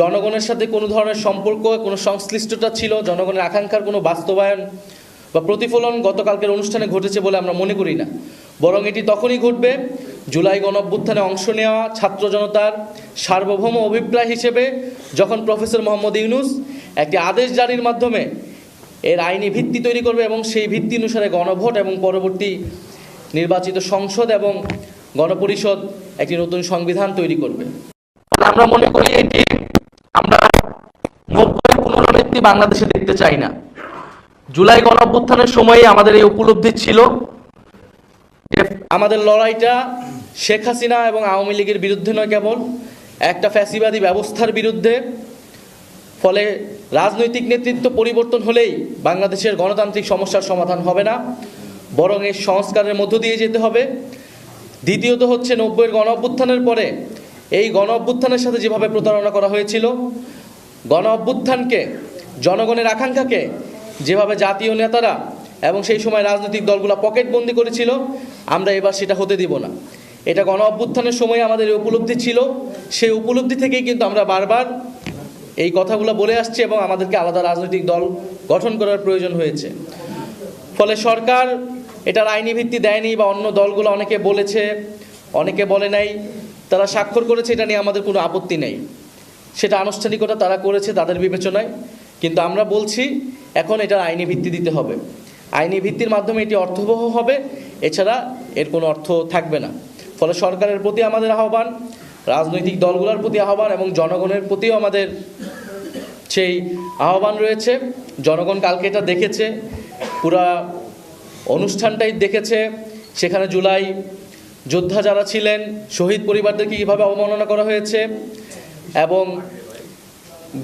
জনগণের সাথে কোনো ধরনের সম্পর্ক, কোনো সংশ্লিষ্টতা ছিল, জনগণের আকাঙ্ক্ষার কোনো বাস্তবায়ন বা প্রতিফলন গতকালকের অনুষ্ঠানে ঘটেছে বলে আমরা মনে করি না। বরং এটি তখনই ঘটবে, জুলাই গণঅভ্যুত্থানে অংশ নেওয়া ছাত্র জনতার সার্বভৌম অভিপ্রায় হিসেবে যখন প্রফেসর মোহাম্মদ ইউনুস একটি আদেশ জারির মাধ্যমে এর আইনি ভিত্তি তৈরি করবে এবং সেই ভিত্তি অনুসারে গণভোট এবং পরবর্তী নির্বাচিত সংসদ এবং গণপরিষদ একটি নতুন সংবিধান তৈরি করবে। আমরা মনে করি এটি নব্বই পুনরাবৃত্তি বাংলাদেশে দেখতে চাই না। জুলাই গণঅভ্যুত্থানের সময়ে আমাদের এই উপলব্ধি ছিল আমাদের লড়াইটা শেখ হাসিনা এবং আওয়ামী লীগের বিরুদ্ধে নয় কেবল, একটা ফ্যাসিবাদী ব্যবস্থার বিরুদ্ধে। ফলে রাজনৈতিক নেতৃত্ব পরিবর্তন হলেই বাংলাদেশের গণতান্ত্রিক সমস্যার সমাধান হবে না, বরং এর সংস্কারের মধ্য দিয়ে যেতে হবে। দ্বিতীয়ত হচ্ছে নব্বইয়ের গণ পরে এই গণ সাথে যেভাবে প্রতারণা করা হয়েছিল গণ অভ্যুত্থানকে, জনগণের আকাঙ্ক্ষাকে যেভাবে জাতীয় নেতারা এবং সেই সময় রাজনৈতিক দলগুলো পকেটবন্দি করেছিল, আমরা এবার সেটা হতে দিব না। এটা গণ অভ্যুত্থানের সময় আমাদের এই উপলব্ধি ছিল। সেই উপলব্ধি থেকেই কিন্তু আমরা বারবার এই কথাগুলো বলে আসছি এবং আমাদেরকে আলাদা রাজনৈতিক দল গঠন করার প্রয়োজন হয়েছে। ফলে সরকার এটার আইনি ভিত্তি দেয়নি বা অন্য দলগুলো অনেকে বলেছে, অনেকে বলে নাই, তারা স্বাক্ষর করেছে, এটা নিয়ে আমাদের কোনো আপত্তি নেই। সেটা আনুষ্ঠানিকতা তারা করেছে তাদের বিবেচনায়। কিন্তু আমরা বলছি, এখন এটার আইনি ভিত্তি দিতে হবে। আইনি ভিত্তির মাধ্যমে এটি অর্থবহ হবে, এছাড়া এর কোনো অর্থ থাকবে না। ফলে সরকারের প্রতি আমাদের আহ্বান, রাজনৈতিক দলগুলোর প্রতি আহ্বান এবং জনগণের প্রতিও আমাদের সেই আহ্বান রয়েছে। জনগণ কালকে এটা দেখেছে, পুরা অনুষ্ঠানটাই দেখেছে। সেখানে জুলাই যোদ্ধা যারা ছিলেন, শহীদ পরিবারদেরকে কীভাবে অবমাননা করা হয়েছে এবং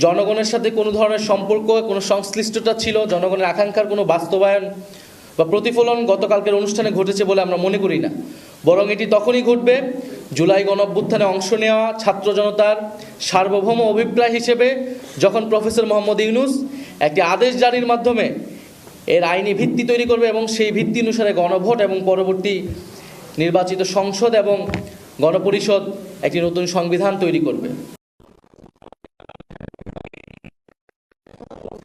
জনগণের সাথে কোনো ধরনের সম্পর্ক, কোনো সংশ্লিষ্টতা ছিল, জনগণের আকাঙ্ক্ষার কোনো বাস্তবায়ন বা প্রতিফলন গতকালকের অনুষ্ঠানে ঘটেছে বলে আমরা মনে করি না। বরং এটি তখনই ঘটবে, জুলাই গণঅভ্যুত্থানে অংশ নেওয়া ছাত্র জনতার সার্বভৌম অভিপ্রায় হিসেবে যখন প্রফেসর মোহাম্মদ ইউনুস একটি আদেশ জারির মাধ্যমে এর আইনি ভিত্তি তৈরি করবে এবং সেই ভিত্তি অনুসারে গণভোট এবং পরবর্তী নির্বাচিত সংসদ এবং গণপরিষদ একটি নতুন সংবিধান তৈরি করবে।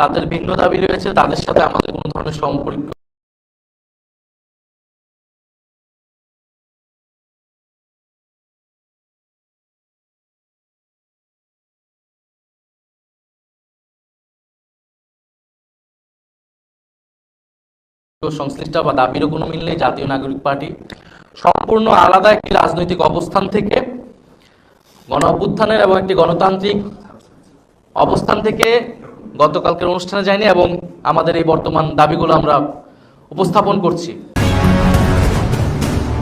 তাদের ভিন্ন দাবি রয়েছে, তাদের সাথে আমাদের কোনো ধরনের সম্পর্ক সংশ্লিষ্ট বা দাবিরও কোনো মিল নেই, জাতীয় নাগরিক পার্টি সম্পূর্ণ আলাদা একটি রাজনৈতিক অবস্থান থেকে গণ এবং একটি গণতান্ত্রিক অবস্থান থেকে গতকালকের অনুষ্ঠানে যায়নি এবং আমাদের এই বর্তমান দাবিগুলো আমরা উপস্থাপন করছি।